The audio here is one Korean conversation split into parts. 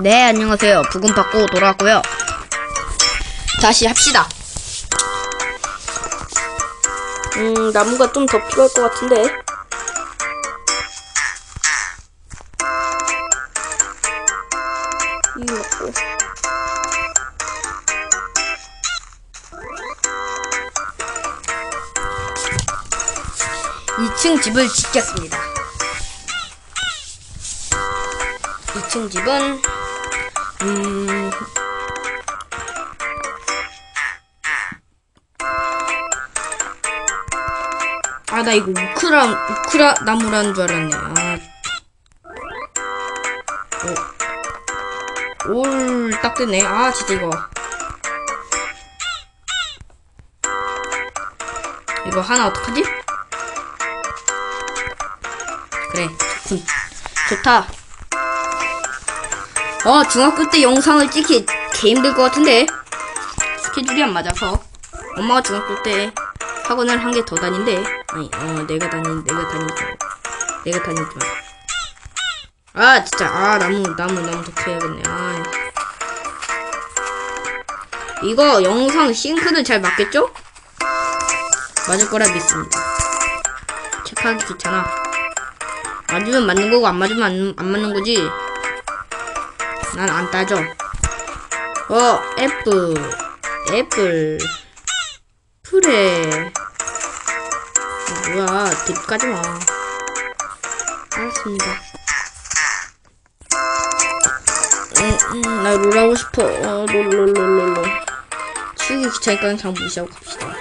네, 안녕하세요. 부금 받고 돌아왔고요. 다시 합시다. 음, 나무가 좀 더 필요할 것 같은데. 이 먹고. 이층 집을 짓겠습니다. 2층 집은 음 아, 나 이거 우크라, 우크라 나무라는 줄 알았네. 아. 오. 올, 딱 됐네. 아, 진짜 이거. 이거 하나 어떡하지? 그래, 좋군. 좋다. 어, 중학교 때 영상을 찍기 개 힘들 것 같은데. 스케줄이 안 맞아서. 엄마가 중학교 때 학원을 한 개 더 다닌대. 아니, 어, 내가 다닌, 내가 다니지. 내가 다니지 마. 아, 진짜. 아, 나무, 나무, 나무 더 캐야겠네. 아. 이거 영상 싱크는 잘 맞겠죠? 맞을 거라 믿습니다. 체크하기 귀찮아. 맞으면 맞는 거고, 안 맞으면 안, 안 맞는 거지. 난 안 따져. 어, 애플. 애플. 그래. 뭐야, 딥까지 마. 알았습니다. 응, 응, 나 롤하고 싶어. 어, 롤, 롤, 롤, 롤, 롤. 치우기 귀찮으니까 그냥 무시하고 갑시다.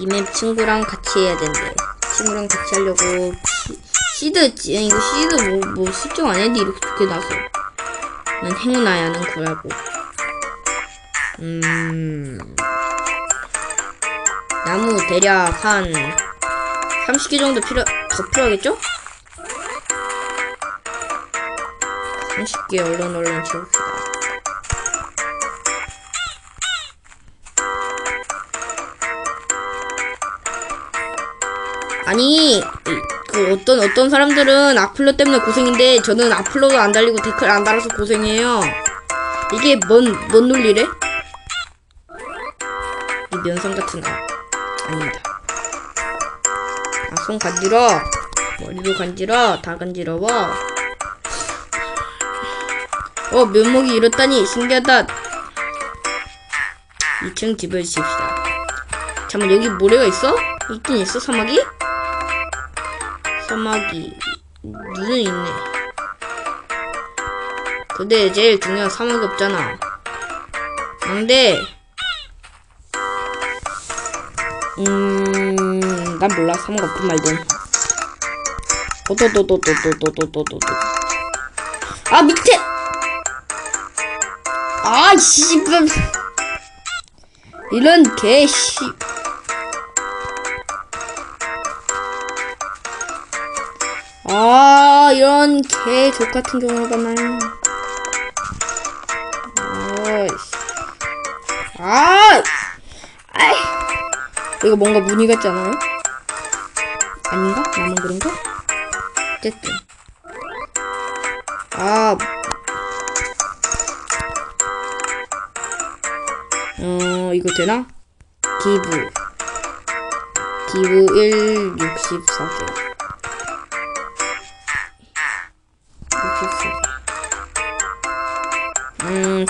이맵 친구랑 같이 해야 된대. 친구랑 같이 하려고. 시, 시드, 지- 이거 시드 뭐, 뭐, 실정 안 했는데 이렇게 좋게 나서. 난 행운아야는 구라고. 음. 나무 대략 한 30개 정도 필요, 더 필요하겠죠? 30개 얼른 얼른 지웁시다. 아니, 이- 그 어떤, 어떤 사람들은 악플러 때문에 고생인데, 저는 악플러도 안 달리고 댓글 안 달아서 고생해요. 이게 뭔, 뭔 논리래? 이 면상 같은 아 아닙니다. 아, 손 간지러. 머리도 간지러. 다 간지러워. 어, 면목이 이렇다니 신기하다. 2층 집을 지읍시다. 잠깐 여기 모래가 있어? 있긴 있어 사막이? 사막이 눈은 있네. 근데 제일 중요한 사막이 없잖아. 근데 음, 난 몰라. 사막 없든 말든. 도도도도도도도도도도. 아 밑에. 아 씨발. 이런 개씨. 아 이런 개족 같은 경우가 많아요. 아이씨. 아. 아이. 이거 뭔가 무늬 같지 않아요? 아닌가? 나만 그런가? 어쨌든. 아. 어, 이거 되나? 기부. 기부 1, 64개. 64개.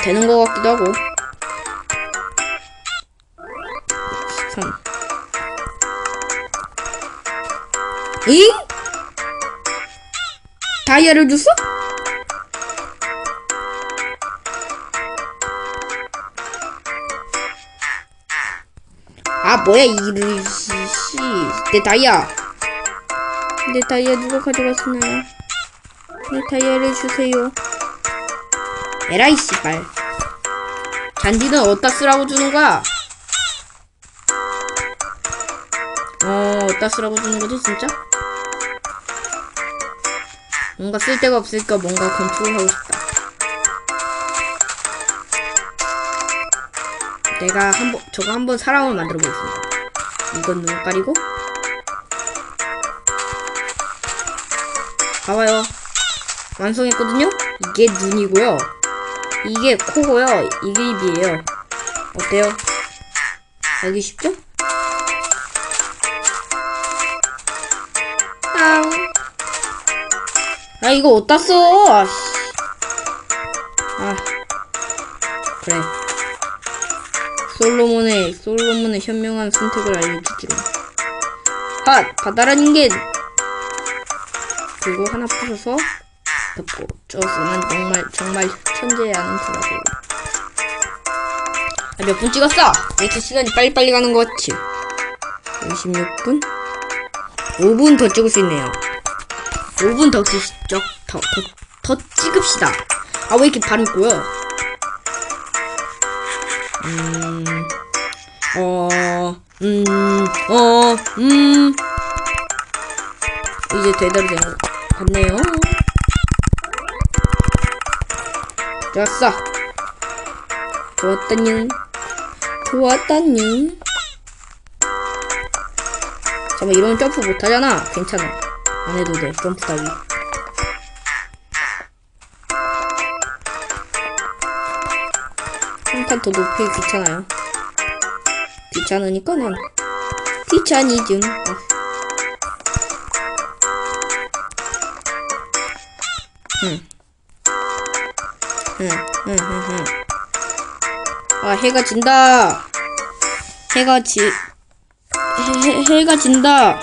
되는 것 같기도 하고. 3. 잉? 다이아를 줬어? 아 뭐야 이르 씨. 내 다이아. 내 다이아 누가 가져갔었나요? 내 다이아를 주세요. 에라이 씨발. 잔디는 어디다 쓰라고 주는 거야? 어, 어디다 쓰라고 주는 거지, 진짜? 뭔가 쓸 데가 없으니까 뭔가 건축을 하고 싶다. 내가 한번, 저거 한번 사람을 만들어 보겠습니다. 이건 눈깔이고. 봐봐요. 완성했거든요? 이게 눈이고요. 이게 코고요. 이게 입이에요. 어때요? 알기 쉽죠? 아, 아 이거 어디다 써? 아, 씨. 아, 그래. 솔로몬의 솔로몬의 현명한 선택을 알려주지로. 핫 바다란 인간. 그리고 하나 부셔서 덮고 저스는 정말 정말 천재라는 드라고. 아, 몇 분 찍었어? 왜 이렇게 시간이 빨리빨리 가는 것 같지? 56분? 5분 더 찍을 수 있네요. 5분 더, 찍, 더, 더, 더, 더 찍읍시다. 아, 왜 이렇게 발음 꼬여? 음, 어, 음, 어, 음. 이제 제대로 된것 같네요. 좋았어. 좋았다냥. 좋았다냥. 잠깐만, 이러면 점프 못하잖아. 괜찮아. 안 해도 돼. 점프 따위. 한칸더 높이 귀찮아요. 귀찮으니까 난 귀차니즘. 아. 응, 응, 응, 응. 아, 해가 진다. 해가 지, 해, 해, 해가 진다.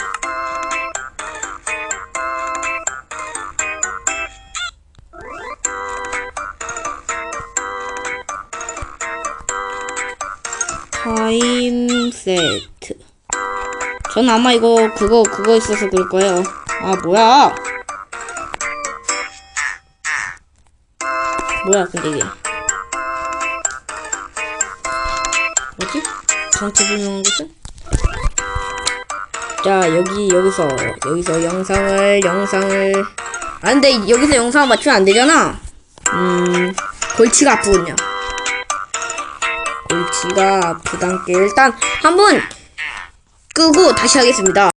타임 세트. 전 아마 이거 그거 그거 있어서 그럴 거예요. 아 뭐야? 뭐야 근데 이게 뭐지? 정체 불명한 것은? 자 여기 여기서 여기서 영상을 영상을 아 근데 여기서 영상을 맞추면 안 되잖아. 음 골치가 아프군요. 골치가 아프단께 일단 한번 끄고 다시 하겠습니다.